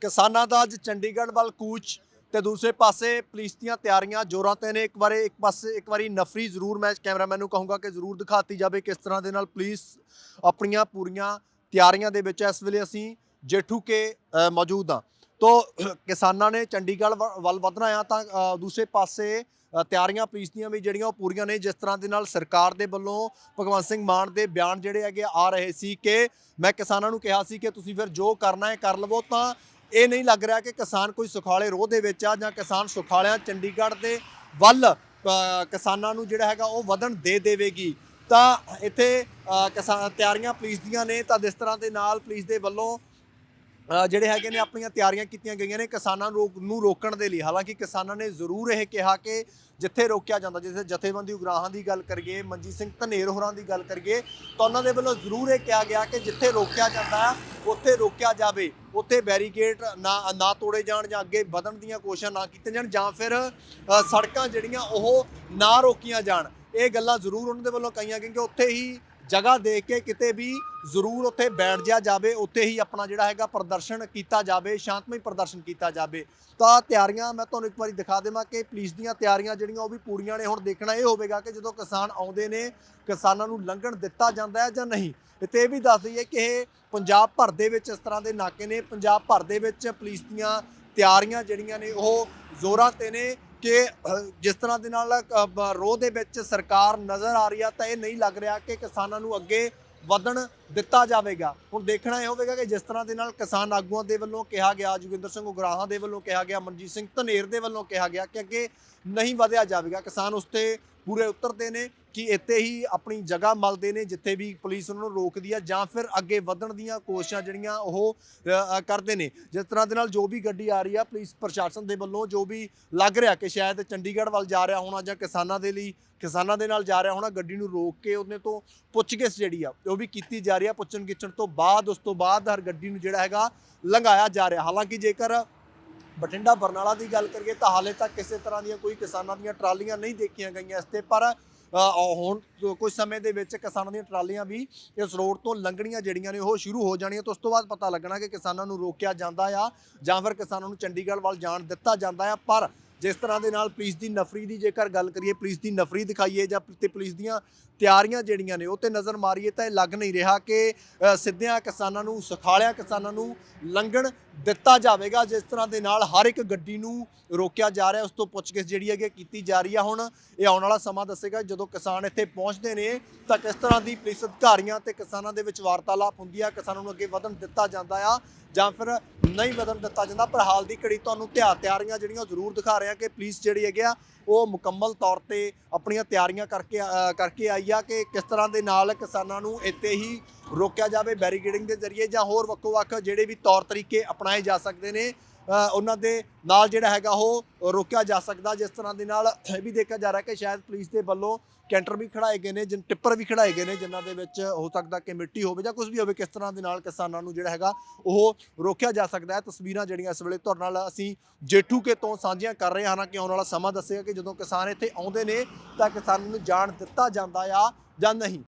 ਕਿਸਾਨਾਂ ਦਾ ਅੱਜ ਚੰਡੀਗੜ੍ਹ ਵੱਲ ਕੂਚ ਤੇ ਦੂਸਰੇ ਪਾਸੇ ਪੁਲਿਸ ਦੀਆਂ ਤਿਆਰੀਆਂ ਜ਼ੋਰਾਂ ਤੇ ਨੇ। ਇੱਕ ਵਾਰੇ ਇੱਕ ਪਾਸੇ ਇੱਕ ਵਾਰੀ ਨਫਰੀ ਜ਼ਰੂਰ ਮੈਂ ਕੈਮਰਾਮੈਨ ਨੂੰ ਕਹੂੰਗਾ ਕਿ ਜ਼ਰੂਰ ਦਿਖਾਤੀ ਜਾਵੇ ਕਿਸ ਤਰ੍ਹਾਂ ਦੇ ਨਾਲ ਪੁਲਿਸ ਆਪਣੀਆਂ ਪੂਰੀਆਂ ਤਿਆਰੀਆਂ ਦੇ ਵਿੱਚ ਇਸ ਵੇਲੇ ਅਸੀਂ ਜੇਠੂ ਕੇ ਮੌਜੂਦ ਹਾਂ। ਤੋ, ਕਿਸਾਨਾਂ ਨੇ ਚੰਡੀਗੜ੍ਹ ਵ- ਵੱਲ ਵਧਣਾ ਆ ਤਾਂ ਦੂਸਰੇ ਪਾਸੇ ਤਿਆਰੀਆਂ ਪੁਲਿਸ ਦੀਆਂ ਵੀ ਜਿਹੜੀਆਂ ਉਹ ਪੂਰੀਆਂ ਨੇ। ਜਿਸ ਤਰ੍ਹਾਂ ਦੇ ਨਾਲ ਸਰਕਾਰ ਦੇ ਵੱਲੋਂ ਭਗਵੰਤ ਸਿੰਘ ਮਾਨ ਦੇ ਬਿਆਨ ਜਿਹੜੇ ਹੈਗੇ ਆ ਰਹੇ ਸੀ ਕਿ ਮੈਂ ਕਿਸਾਨਾਂ ਨੂੰ ਕਿਹਾ ਸੀ ਕਿ ਤੁਸੀਂ ਫਿਰ ਜੋ ਕਰਨਾ ਹੈ ਕਰ ਲਵੋ ਤਾਂ ਇਹ ਨਹੀਂ ਲੱਗ ਰਿਹਾ ਕਿ ਕਿਸਾਨ ਕੋਈ ਸੁਖਾਲੇ ਰੋਹ ਦੇ ਵਿੱਚ ਆ ਜਾਂ ਕਿਸਾਨ ਸੁਖਾਲਿਆਂ ਚੰਡੀਗੜ੍ਹ ਦੇ ਵੱਲ ਕਿਸਾਨਾਂ ਨੂੰ ਜਿਹੜਾ ਹੈਗਾ ਉਹ ਵਧਣ ਦੇ ਦੇਵੇਗੀ। ਤਾਂ ਇੱਥੇ ਅ, ਕਿਸਾਨ ਤਿਆਰੀਆਂ ਪੁਲਿਸ ਦੀਆਂ ਨੇ ਤਾਂ ਜਿਸ ਤਰ੍ਹਾਂ ਦੇ ਨਾਲ ਪੁਲਿਸ ਦੇ ਵੱਲੋਂ ਜਿਹੜੇ ਹੈਗੇ ਨੇ ਆਪਣੀਆਂ ਤਿਆਰੀਆਂ ਕੀਤੀਆਂ ਗਈਆਂ ਨੇ ਕਿਸਾਨਾਂ ਨੂੰ ਰੋਕ- ਨੂੰ ਰੋਕਣ ਦੇ ਲਈ। ਹਾਲਾਂਕਿ ਕਿਸਾਨਾਂ ਨੇ ਜ਼ਰੂਰ ਇਹ ਕਿਹਾ ਕਿ ਜਿੱਥੇ ਰੋਕਿਆ ਜਾਂਦਾ ਜਿੱਥੇ ਜਥੇਬੰਦੀ ਉਗਰਾਹਾਂ ਦੀ ਗੱਲ ਕਰੀਏ ਮਨਜੀਤ ਸਿੰਘ ਧਨੇਰ ਹੋਰਾਂ ਦੀ ਗੱਲ ਕਰੀਏ ਤਾਂ ਉਹਨਾਂ ਦੇ ਵੱਲੋਂ ਜ਼ਰੂਰ ਇਹ ਕਿਹਾ ਗਿਆ ਕਿ ਜਿੱਥੇ ਰੋਕਿਆ ਜਾਂਦਾ ਉੱਥੇ ਰੋਕਿਆ ਜਾਵੇ, ਉੱਥੇ ਬੈਰੀਕੇਡ ਨਾ ਨਾ ਤੋੜੇ ਜਾਣ ਜਾਂ ਅੱਗੇ ਵਧਣ ਦੀਆਂ ਕੋਸ਼ਿਸ਼ਾਂ ਨਾ ਕੀਤੀਆਂ ਜਾਣ ਜਾਂ ਫਿਰ ਸੜਕਾਂ ਜਿਹੜੀਆਂ ਉਹ ਨਾ ਰੋਕੀਆਂ ਜਾਣ। ਇਹ ਗੱਲਾਂ ਜ਼ਰੂਰ ਉਹਨਾਂ ਦੇ ਵੱਲੋਂ ਕਹੀਆਂ ਗਈਆਂ ਉੱਥੇ ਹੀ ਜਗ੍ਹਾ ਦੇਖ ਕੇ ਕਿਤੇ ਵੀ ਜ਼ਰੂਰ ਉੱਥੇ ਬੈਠ ਜਾ ਜਾਵੇ, ਉੱਥੇ ਹੀ ਆਪਣਾ ਜਿਹੜਾ ਹੈਗਾ ਪ੍ਰਦਰਸ਼ਨ ਕੀਤਾ ਜਾਵੇ, ਸ਼ਾਂਤਮਈ ਪ੍ਰਦਰਸ਼ਨ ਕੀਤਾ ਜਾਵੇ। ਤਾਂ ਤਿਆਰੀਆਂ ਮੈਂ ਤੁਹਾਨੂੰ ਇੱਕ ਵਾਰੀ ਦਿਖਾ ਦੇਵਾਂ ਕਿ ਪੁਲਿਸ ਦੀਆਂ ਤਿਆਰੀਆਂ ਜਿਹੜੀਆਂ ਉਹ ਵੀ ਪੂਰੀਆਂ ਨੇ, ਹੁਣ ਦੇਖਣਾ ਇਹ ਹੋਵੇਗਾ ਕਿ ਜਦੋਂ ਕਿਸਾਨ ਆਉਂਦੇ ਨੇ, ਕਿਸਾਨਾਂ ਨੂੰ ਲੰਘਣ ਦਿੱਤਾ ਜਾਂਦਾ ਹੈ ਜਾਂ ਨਹੀਂ। ਇੱਥੇ ਇਹ ਵੀ ਦੱਸ ਦਈਏ ਕਿ ਇਹ ਪੰਜਾਬ ਭਰ ਦੇ ਵਿੱਚ ਇਸ ਤਰ੍ਹਾਂ ਦੇ ਨਾਕੇ ਨੇ। ਪੰਜਾਬ ਭਰ ਦੇ ਵਿੱਚ ਪੁਲਿਸ ਦੀਆਂ ਤਿਆਰੀਆਂ ਜਿਹੜੀਆਂ ਨੇ, ਉਹ ਜ਼ੋਰਾਂ ਤੇ ਨੇ। ਕਿ ਜਿਸ ਤਰ੍ਹਾਂ ਦੇ ਨਾਲ ਰੋਹ ਦੇ ਵਿੱਚ ਸਰਕਾਰ ਨਜ਼ਰ ਆ ਰਹੀ ਆ, ਤਾਂ ਇਹ ਨਹੀਂ ਲੱਗ ਰਿਹਾ ਕਿ ਕਿਸਾਨਾਂ ਨੂੰ ਅੱਗੇ ਵਧਣ ਦਿੱਤਾ ਜਾਵੇਗਾ। ਹੁਣ ਦੇਖਣਾ ਇਹ ਹੋਵੇਗਾ ਕਿ ਜਿਸ ਤਰ੍ਹਾਂ ਦੇ ਨਾਲ ਕਿਸਾਨ ਆਗੂਆਂ ਦੇ ਵੱਲੋਂ ਕਿਹਾ ਗਿਆ, ਜੋਗਿੰਦਰ ਸਿੰਘ ਉਗਰਾਹਾਂ ਦੇ ਵੱਲੋਂ ਕਿਹਾ ਗਿਆ, ਮਨਜੀਤ ਸਿੰਘ ਧਨੇਰ ਦੇ ਵੱਲੋਂ ਕਿਹਾ ਗਿਆ ਕਿ ਅੱਗੇ ਨਹੀਂ ਵਧਿਆ ਜਾਵੇਗਾ। ਕਿਸਾਨ ਉਸ ਤੇ ਪੂਰੇ ਉਤਰਦੇ ਨੇ ਕਿ ਇੱਥੇ ਹੀ ਆਪਣੀ ਜਗ੍ਹਾ ਮਲਦੇ ਨੇ, ਜਿੱਥੇ ਵੀ ਪੁਲਿਸ ਉਹਨਾਂ ਨੂੰ ਰੋਕਦੀ ਆ ਜਾਂ ਫਿਰ ਅੱਗੇ ਵਧਣ ਦੀਆਂ ਕੋਸ਼ਿਸ਼ਾਂ ਜਿਹੜੀਆਂ ਉਹ ਕਰਦੇ ਨੇ। ਜਿਸ ਤਰ੍ਹਾਂ ਦੇ ਨਾਲ ਜੋ ਵੀ ਗੱਡੀ ਆ ਰਹੀ ਆ, ਪੁਲਿਸ ਪ੍ਰਸ਼ਾਸਨ ਦੇ ਵੱਲੋਂ ਜੋ ਵੀ ਲੱਗ ਰਿਹਾ ਕਿ ਸ਼ਾਇਦ ਚੰਡੀਗੜ੍ਹ ਵੱਲ ਜਾ ਰਿਹਾ ਹੋਣਾ ਜਾਂ ਕਿਸਾਨਾਂ ਦੇ ਲਈ, ਕਿਸਾਨਾਂ ਦੇ ਨਾਲ ਜਾ ਰਿਹਾ ਹੋਣਾ, ਗੱਡੀ ਨੂੰ ਰੋਕ ਕੇ ਉਹਨੇ ਤੋਂ ਪੁੱਛਗਿੱਛ ਜਿਹੜੀ ਆ, ਉਹ ਵੀ ਕੀਤੀ ਜਾ ਰਹੀ ਆ ਪੁੱਛਣ ਗਿੱਛਣ ਤੋਂ ਬਾਅਦ, ਉਸ ਤੋਂ ਬਾਅਦ ਹਰ ਗੱਡੀ ਨੂੰ ਜਿਹੜਾ ਹੈਗਾ ਲੰਘਾਇਆ ਜਾ ਰਿਹਾ। ਹਾਲਾਂਕਿ ਜੇਕਰ ਬਠਿੰਡਾ ਬਰਨਾਲਾ ਦੀ ਗੱਲ ਕਰੀਏ ਤਾਂ ਹਾਲੇ ਤੱਕ ਕਿਸੇ ਤਰ੍ਹਾਂ ਦੀਆਂ ਕੋਈ ਕਿਸਾਨਾਂ ਦੀਆਂ ਟਰਾਲੀਆਂ ਨਹੀਂ ਦੇਖੀਆਂ ਗਈਆਂ ਇਸ ਤੇ, ਪਰ ਹੁਣ ਕੁਝ ਸਮੇਂ ਦੇ ਵਿੱਚ ਕਿਸਾਨਾਂ ਦੀਆਂ ਟਰਾਲੀਆਂ ਵੀ ਇਸ ਰੋਡ ਤੋਂ ਲੰਘਣੀਆਂ ਜਿਹੜੀਆਂ ਨੇ ਉਹ ਸ਼ੁਰੂ ਹੋ ਜਾਣੀਆਂ ਤੇ ਉਸ ਤੋਂ ਬਾਅਦ ਪਤਾ ਲੱਗਣਾ ਕਿ ਕਿਸਾਨਾਂ ਨੂੰ ਰੋਕਿਆ ਜਾਂਦਾ ਆ ਜਾਂ ਫਿਰ ਕਿਸਾਨਾਂ ਨੂੰ ਚੰਡੀਗੜ੍ਹ ਵੱਲ ਜਾਣ ਦਿੱਤਾ ਜਾਂਦਾ ਆ, ਪਰ ਜਿਸ ਤਰ੍ਹਾਂ ਦੇ ਨਾਲ ਪੁਲਿਸ ਦੀ ਨਫਰੀ ਦੀ ਜੇਕਰ ਗੱਲ ਕਰੀਏ, ਪੁਲਿਸ ਦੀ ਨਫਰੀ ਦਿਖਾਈਏ ਜਾਂ ਤੇ ਪੁਲਿਸ ਦੀਆਂ ਤਿਆਰੀਆਂ ਜਿਹੜੀਆਂ ਨੇ, ਉਹ ਤੇ ਨਜ਼ਰ ਮਾਰੀਏ ਤਾਂ ਇਹ ਲੱਗ ਨਹੀਂ ਰਿਹਾ ਕਿ ਸਿੱਧਿਆਂ ਕਿਸਾਨਾਂ ਨੂੰ, ਸੁਖਾਲਿਆ ਕਿਸਾਨਾਂ ਨੂੰ ਲੰਘਣ ਦਿੱਤਾ ਜਾਵੇਗਾ, ਜਿਸ ਤਰ੍ਹਾਂ ਦੇ ਨਾਲ ਹਰ ਇੱਕ ਗੱਡੀ ਨੂੰ ਰੋਕਿਆ ਜਾ ਰਿਹਾ, ਉਸ ਤੋਂ ਪੁੱਛਗਿੱਛ ਜਿਹੜੀ ਹੈਗੀ ਕੀਤੀ ਜਾ ਰਹੀ ਆ। ਹੁਣ ਇਹ ਆਉਣ ਵਾਲਾ ਸਮਾਂ ਦੱਸੇਗਾ, ਜਦੋਂ ਕਿਸਾਨ ਇੱਥੇ ਪਹੁੰਚਦੇ ਨੇ, ਤਾਂ ਕਿਸ ਤਰ੍ਹਾਂ ਦੀ ਪੁਲਿਸ ਅਧਿਕਾਰੀਆਂ ਤੇ ਕਿਸਾਨਾਂ ਦੇ ਵਿੱਚ ਵਾਰਤਾਲਾਪ ਹੁੰਦੀ ਆ, ਕਿਸਾਨਾਂ ਨੂੰ ਅੱਗੇ ਵਧਣ ਦਿੱਤਾ ਜਾਂਦਾ ਆ ਜਾਂ ਫਿਰ ਨਹੀਂ ਵਧਣ ਦਿੱਤਾ ਜਾਂਦਾ, ਪਰ ਹਾਲ ਦੀ ਘੜੀ ਤੁਹਾਨੂੰ ਤਿਆ ਤਿਆਰੀਆਂ ਜਿਹੜੀਆਂ ਉਹ ਜ਼ਰੂਰ ਦਿਖਾ ਰਹੇ ਆ ਕਿ ਪੁਲਿਸ ਜਿਹੜੀ ਹੈਗੀ ਆ, ਉਹ ਮੁਕੰਮਲ ਤੌਰ ਤੇ ਆਪਣੀਆਂ ਤਿਆਰੀਆਂ ਕਰਕੇ ਕਰਕੇ ਆਈ ਆ ਕਿ ਕਿਸ ਤਰ੍ਹਾਂ ਦੇ ਨਾਲ ਕਿਸਾਨਾਂ ਨੂੰ ਇੱਥੇ ਹੀ ਰੋਕਿਆ ਜਾਵੇ, ਬੈਰੀਕੇਡਿੰਗ ਦੇ ਜ਼ਰੀਏ ਜਾਂ ਹੋਰ ਵੱਖੋ-ਵੱਖ ਜਿਹੜੇ ਵੀ ਤੌਰ ਤਰੀਕੇ ਅਪਣਾਏ ਜਾ ਸਕਦੇ ਨੇ। ਉਹਨਾਂ ਦੇ ਨਾਲ ਜਿਹੜਾ ਹੈਗਾ ਉਹ ਰੋਕਿਆ ਜਾ ਸਕਦਾ, ਜਿਸ ਤਰ੍ਹਾਂ ਦੇ ਨਾਲ ਇਹ ਵੀ ਦੇਖਿਆ ਜਾ ਰਿਹਾ ਕਿ ਸ਼ਾਇਦ ਪੁਲਿਸ ਦੇ ਵੱਲੋਂ ਕੈਂਟਰ ਵੀ ਖੜਾਏ ਗਏ ਨੇ, ਜਿਨ, ਟਿੱਪਰ ਵੀ ਖੜਾਏ ਗਏ ਨੇ, ਜਿਨ੍ਹਾਂ ਦੇ ਵਿੱਚ ਹੋ ਸਕਦਾ ਕਿ ਮਿੱਟੀ ਹੋਵੇ ਜਾਂ ਕੁਝ ਵੀ ਹੋਵੇ, ਕਿਸ ਤਰ੍ਹਾਂ ਦੇ ਨਾਲ ਕਿਸਾਨਾਂ ਨੂੰ ਜਿਹੜਾ ਹੈਗਾ ਉਹ ਰੋਕਿਆ ਜਾ ਸਕਦਾ ਹੈ। ਤਸਵੀਰਾਂ ਜਿਹੜੀਆਂ ਇਸ ਵੇਲੇ ਤੁਹਾਡੇ ਨਾਲ ਅਸੀਂ ਜੇਠੂਕੇ ਤੋਂ ਸਾਂਝੀਆਂ ਕਰ ਰਹੇ ਹਾਂ। ਹਾਲਾਂਕਿ ਆਉਣ ਵਾਲਾ ਸਮਾਂ ਦੱਸੇਗਾ ਕਿ ਜਦੋਂ ਕਿਸਾਨ ਇੱਥੇ ਆਉਂਦੇ ਨੇ, ਤਾਂ ਕਿਸਾਨਾਂ ਨੂੰ ਜਾਣ ਦਿੱਤਾ ਜਾਂਦਾ ਆ ਜਾਂ ਨਹੀਂ।